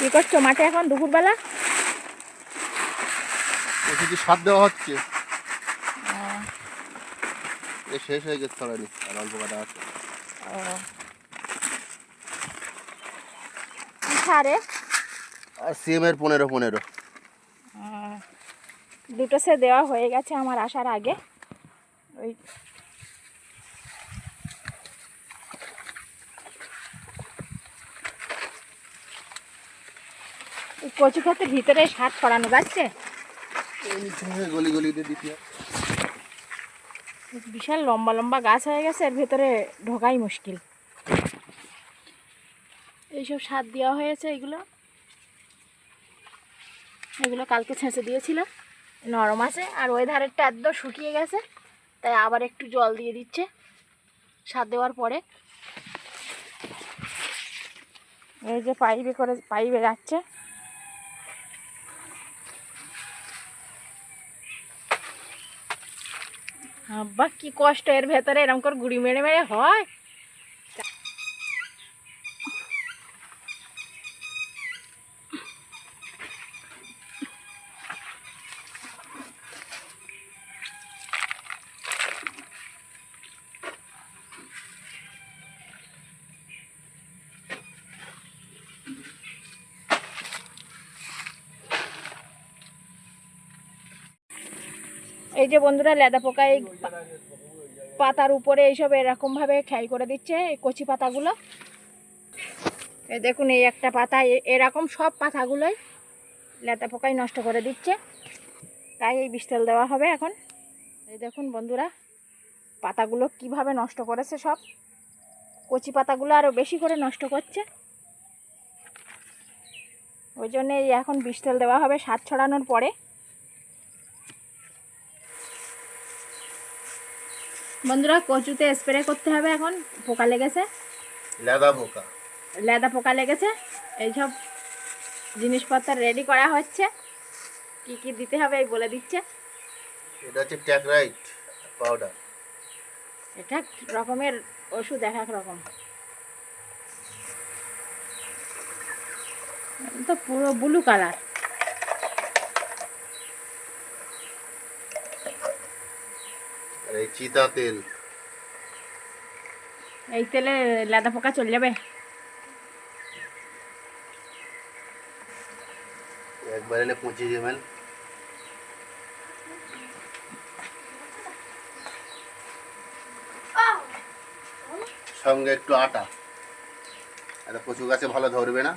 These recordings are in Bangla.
কি করছ মাঠে এখন দুপুরবেলা? ওষুধ কি সার দেওয়া হচ্ছে। এ শেষ হয়ে গেছে ছড়ানি আর অল্প কাটা আছে। সারে? আর সিএম এর পনেরো পনেরো। দুটো সে দেওয়া হয়ে গেছে আমার আসার আগে। ওই কচু ক্ষেতের ভিতরে সার ছড়ানো যাচ্ছে। গলি গলি দিয়ে বিশাল লম্বা লম্বা গাছ হয়ে গেছে এর ভেতরে ঢোকাই মুশকিল। এইসব সার দেওয়া হয়েছে এগুলো। এগুলো কালকে ছেঁচে দিয়েছিলাম নরম আছে আর ওই ধারেরটা একদম শুকিয়ে গেছে তাই আবার একটু জল দিয়ে দিচ্ছে সার দেওয়ার পরে। এই যে পাইপে করে পাইপে যাচ্ছে। আব্বা কি কষ্ট এর ভেতরে এরকম করে গুড়ি মেরে মেরে হয়? এই যে বন্ধুরা লেদা পোকা এই পাতার উপরে এইসব এরকমভাবে খেয়াল করে দিচ্ছে, এই কচি পাতাগুলো। এই দেখুন, এই একটা পাতা এরকম সব পাতাগুলোই লেদা পোকাই নষ্ট করে দিচ্ছে। তাই এই বিস্তেল দেওয়া হবে এখন। এই দেখুন বন্ধুরা, পাতাগুলো কীভাবে নষ্ট করেছে সব। কচি পাতাগুলো আরও বেশি করে নষ্ট করছে। ওই জন্যে এখন বিস্তেল দেওয়া হবে সার ছড়ানোর পরে। বন্ধুরা কচুতে স্প্রে করতে হবে এখন পোকা লেগেছে। লেদা পোকা। লেদা পোকা লেগেছে। এইসব জিনিসপত্র রেডি করা হচ্ছে। কি কি দিতে হবে এই বলে দিচ্ছে। এটা হচ্ছে ট্যাকরাইট পাউডার এটা রকমের ওষুধ এক এক রকম। তো পুরো ব্লু কালার এই চিতা তেল। এই তেলে লেদা পোকা চলে যাবে। একবার এনে এম এল সঙ্গে একটু আটা। এটা কচু গাছে ভালো ধরবে না।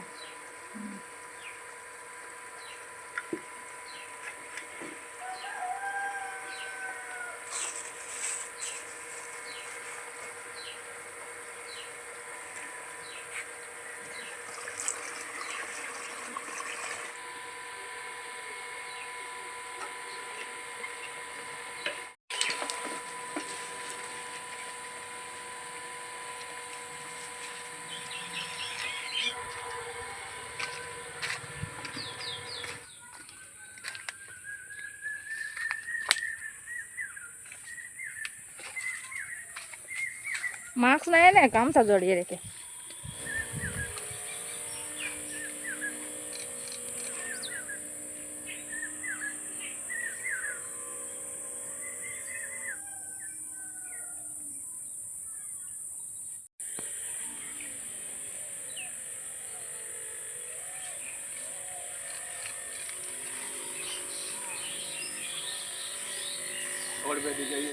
मास्क लाए ना काम सा जोड़िए देखे और बैठ जाइए।